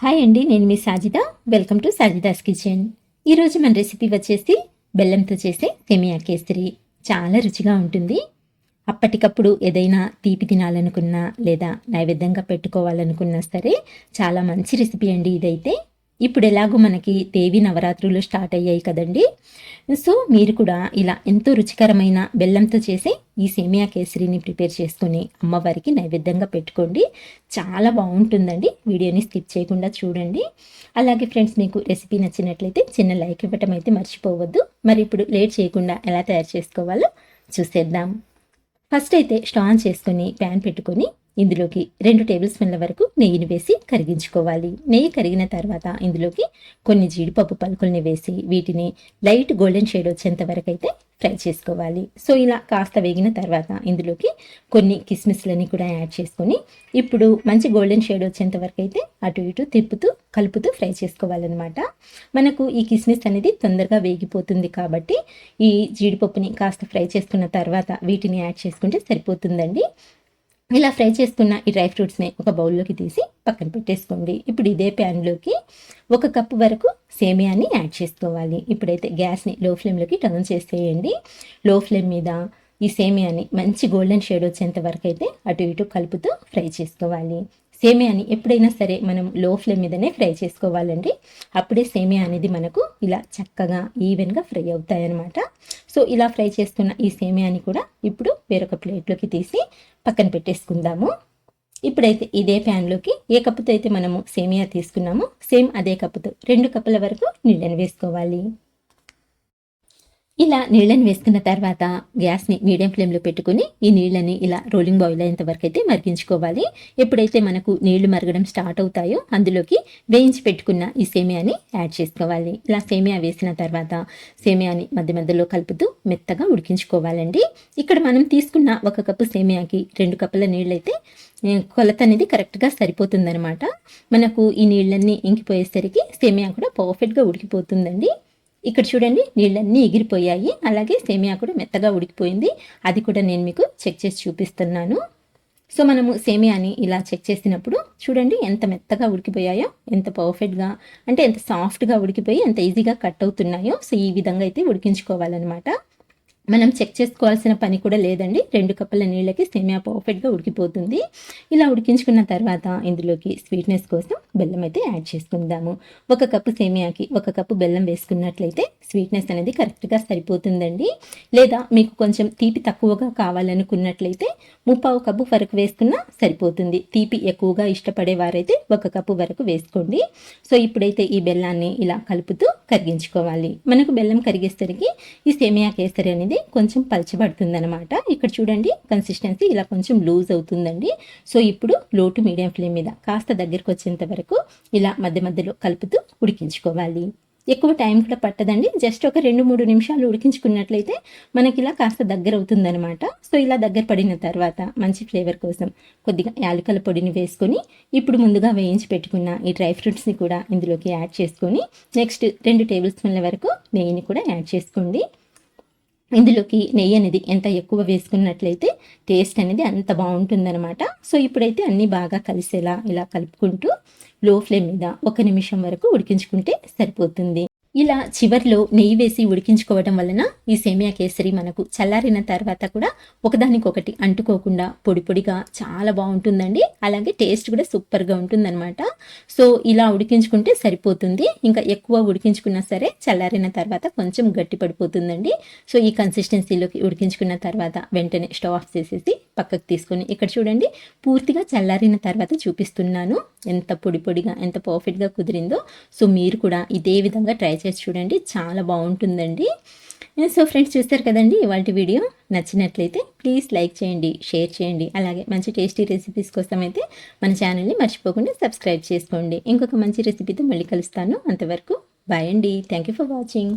Hi అండి నేను మీ Sajida. Welcome to Sajida's kitchen. ఈరోజు మన రెసిపీ వచ్చేసి బెల్లంతో చేసే సెమియా కేసరి. చాలా రుచిగా ఉంటుంది. అప్పటికప్పుడు ఏదైనా తీపి తినాలనుకున్నా లేదా నైవేద్యంగా పెట్టుకోవాలనుకున్నా సరే చాలా మంచి రెసిపీ అండి ఇదైతే. ఇప్పుడు ఎలాగో మనకి దేవి నవరాత్రులు స్టార్ట్ అయ్యాయి కదండి. సో మీరు కూడా ఇలా ఎంతో రుచికరమైన బెల్లంతో చేసే ఈ సేమియా కేసరిని ప్రిపేర్ చేసుకొని అమ్మవారికి నైవేద్యంగా పెట్టుకోండి. చాలా బాగుంటుందండి. వీడియోని స్కిప్ చేయకుండా చూడండి. అలాగే ఫ్రెండ్స్ మీకు రెసిపీ నచ్చినట్లయితే చిన్న లైక్ ఇవ్వటం అయితే మర్చిపోవద్దు. మరి ఇప్పుడు లేట్ చేయకుండా ఎలా తయారు చేసుకోవాలో చూసేద్దాం. ఫస్ట్ అయితే స్టాన్ చేసుకొని ప్యాన్ పెట్టుకొని ఇందులోకి రెండు టేబుల్ స్పూన్ల వరకు నెయ్యిని వేసి కరిగించుకోవాలి. నెయ్యి కరిగిన తర్వాత ఇందులోకి కొన్ని జీడిపప్పు పలుకుల్ని వేసి వీటిని లైట్ గోల్డెన్ షేడ్ వచ్చేంత వరకు అయితే ఫ్రై చేసుకోవాలి. సో ఇలా కాస్త వేగిన తర్వాత ఇందులోకి కొన్ని కిస్మిస్లని కూడా యాడ్ చేసుకొని ఇప్పుడు మంచి గోల్డెన్ షేడ్ వచ్చేంత వరకు అయితే అటు ఇటు తిప్పుతూ కలుపుతూ ఫ్రై చేసుకోవాలన్నమాట. మనకు ఈ కిస్మిస్ అనేది తొందరగా వేగిపోతుంది కాబట్టి ఈ జీడిపప్పుని కాస్త ఫ్రై చేసుకున్న తర్వాత వీటిని యాడ్ చేసుకుంటే సరిపోతుందండి. ఇలా ఫ్రై చేసుకున్న ఈ డ్రై ఫ్రూట్స్ని ఒక బౌల్లోకి తీసి పక్కన పెట్టేసుకోండి. ఇప్పుడు ఇదే ప్యాన్లోకి ఒక కప్పు వరకు సేమియాని యాడ్ చేసుకోవాలి. ఇప్పుడైతే గ్యాస్ని లో ఫ్లేమ్లోకి టర్న్ చేసేయండి. లో ఫ్లేమ్ మీద ఈ సేమియాని మంచి గోల్డెన్ షేడ్ వచ్చేంత వరకు అయితే అటు ఇటు కలుపుతూ ఫ్రై చేసుకోవాలి. సేమియాని ఎప్పుడైనా సరే మనం లో ఫ్లేమ్ మీదనే ఫ్రై చేసుకోవాలండి. అప్పుడే సేమియా అనేది మనకు ఇలా చక్కగా ఈవెన్గా ఫ్రై అవుతాయి అన్నమాట సో ఇలా ఫ్రై చేస్తున్న ఈ సేమియాని కూడా ఇప్పుడు వేరొక ప్లేట్లోకి తీసి పక్కన పెట్టేసుకుందాము. ఇప్పుడైతే ఇదే ప్యాన్లోకి ఏ కప్పుతో అయితే మనము సేమియా తీసుకున్నామో సేమ్ అదే కప్పుతో రెండు కప్పుల వరకు నీళ్ళని వేసుకోవాలి. ఇలా నీళ్ళని వేసుకున్న తర్వాత గ్యాస్ని మీడియం ఫ్లేమ్లో పెట్టుకుని ఈ నీళ్ళని ఇలా రోలింగ్ బాయిల్ అయ్యేంత వరకు అయితే మరిగించుకోవాలి. ఎప్పుడైతే మనకు నీళ్ళు మరగడం స్టార్ట్ అవుతాయో అందులోకి వేయించి పెట్టుకున్న ఈ సేమియాని యాడ్ చేసుకోవాలి. ఇలా సేమియా వేసిన తర్వాత సేమియాని మధ్య మధ్యలో కలుపుతూ మెత్తగా ఉడికించుకోవాలండి. ఇక్కడ మనం తీసుకున్న ఒక కప్పు సేమియాకి రెండు కప్పుల నీళ్ళైతే కొలత అనేది కరెక్ట్గా సరిపోతుందనమాట మనకు ఈ నీళ్ళన్నీ ఇంకిపోయేసరికి సేమియా కూడా పర్ఫెక్ట్గా ఉడికిపోతుందండి. ఇక్కడ చూడండి నీళ్ళన్నీ ఎగిరిపోయాయి. అలాగే సేమియా కూడా మెత్తగా ఉడికిపోయింది. అది కూడా నేను మీకు చెక్ చేసి చూపిస్తున్నాను. సో మనము సేమియాని ఇలా చెక్ చేసినప్పుడు చూడండి ఎంత మెత్తగా ఉడికిపోయాయో ఎంత పర్ఫెక్ట్గా అంటే ఎంత సాఫ్ట్గా ఉడికిపోయి ఎంత ఈజీగా కట్ అవుతున్నాయో. సో ఈ విధంగా అయితే ఉడికించుకోవాలన్నమాట. మనం చెక్ చేసుకోవాల్సిన పని కూడా లేదండి. రెండు కప్పుల నీళ్ళకి సేమియా పర్ఫెక్ట్గా ఉడికిపోతుంది. ఇలా ఉడికించుకున్న తర్వాత ఇందులోకి స్వీట్నెస్ కోసం బెల్లం అయితే యాడ్ చేసుకుందాము. ఒక కప్పు సేమియాకి ఒక కప్పు బెల్లం వేసుకున్నట్లయితే స్వీట్నెస్ అనేది కరెక్ట్గా సరిపోతుందండి. లేదా మీకు కొంచెం తీపి తక్కువగా కావాలనుకున్నట్లయితే ముప్పావు కప్పు వరకు వేసుకున్నా సరిపోతుంది. తీపి ఎక్కువగా ఇష్టపడే వారైతే ఒక కప్పు వరకు వేసుకోండి. సో ఇప్పుడైతే ఈ బెల్లాన్ని ఇలా కలుపుతూ కరిగించుకోవాలి. మనకు బెల్లం కరిగేసరికి ఈ సేమియా కేసరి అనేది అనేది కొంచెం పలచబడుతుంది అనమాట ఇక్కడ చూడండి కన్సిస్టెన్సీ ఇలా కొంచెం లూజ్ అవుతుందండి. సో ఇప్పుడు లో టు మీడియం ఫ్లేమ్ మీద కాస్త దగ్గరకు వచ్చేంత వరకు ఇలా మధ్య మధ్యలో కలుపుతూ ఉడికించుకోవాలి. ఎక్కువ టైం కూడా పట్టదండి. జస్ట్ ఒక రెండు మూడు నిమిషాలు ఉడికించుకున్నట్లయితే మనకి ఇలా కాస్త దగ్గర అవుతుందనమాట సో ఇలా దగ్గర పడిన తర్వాత మంచి ఫ్లేవర్ కోసం కొద్దిగా యాలకల పొడిని వేసుకొని ఇప్పుడు ముందుగా వేయించి పెట్టుకున్న ఈ డ్రై ఫ్రూట్స్ని కూడా ఇందులోకి యాడ్ చేసుకొని నెక్స్ట్ రెండు టేబుల్ స్పూన్ల వరకు నెయ్యిని కూడా యాడ్ చేసుకోండి. ఇందులోకి నెయ్యి అనేది ఎంత ఎక్కువ వేసుకున్నట్లయితే టేస్ట్ అనేది అంత బాగుంటుందన్నమాట. సో ఇప్పుడైతే అన్నీ బాగా కలిసేలా ఇలా కలుపుకుంటూ లో ఫ్లేమ్ మీద ఒక నిమిషం వరకు ఉడికించుకుంటే సరిపోతుంది. ఇలా చివర్లో నెయ్యి వేసి ఉడికించుకోవడం వలన ఈ సేమియా కేసరి మనకు చల్లారిన తర్వాత కూడా ఒకదానికొకటి అంటుకోకుండా పొడి పొడిగా చాలా బాగుంటుందండి. అలాగే టేస్ట్ కూడా సూపర్గా ఉంటుందన్నమాట. సో ఇలా ఉడికించుకుంటే సరిపోతుంది. ఇంకా ఎక్కువ ఉడికించుకున్నా సరే చల్లారిన తర్వాత కొంచెం గట్టి పడిపోతుందండి సో ఈ కన్సిస్టెన్సీలోకి ఉడికించుకున్న తర్వాత వెంటనే స్టవ్ ఆఫ్ చేసేసి పక్కకు తీసుకొని ఇక్కడ చూడండి పూర్తిగా చల్లారిన తర్వాత చూపిస్తున్నాను. ఎంత పొడి పొడిగా ఎంత పర్ఫెక్ట్గా కుదిరిందో. సో మీరు కూడా ఇదే విధంగా ట్రై చేసి చూడండి. చాలా బాగుంటుందండి. సో ఫ్రెండ్స్ చూస్తారు కదండి ఇవాళ వీడియో నచ్చినట్లయితే ప్లీజ్ లైక్ చేయండి షేర్ చేయండి. అలాగే మంచి టేస్టీ రెసిపీస్ కోసం అయితే మన ఛానల్ని మర్చిపోకుండా సబ్స్క్రైబ్ చేసుకోండి. ఇంకొక మంచి రెసిపీతో మళ్ళీ కలుస్తాను. అంతవరకు బాయ్ అండి. Thank you for watching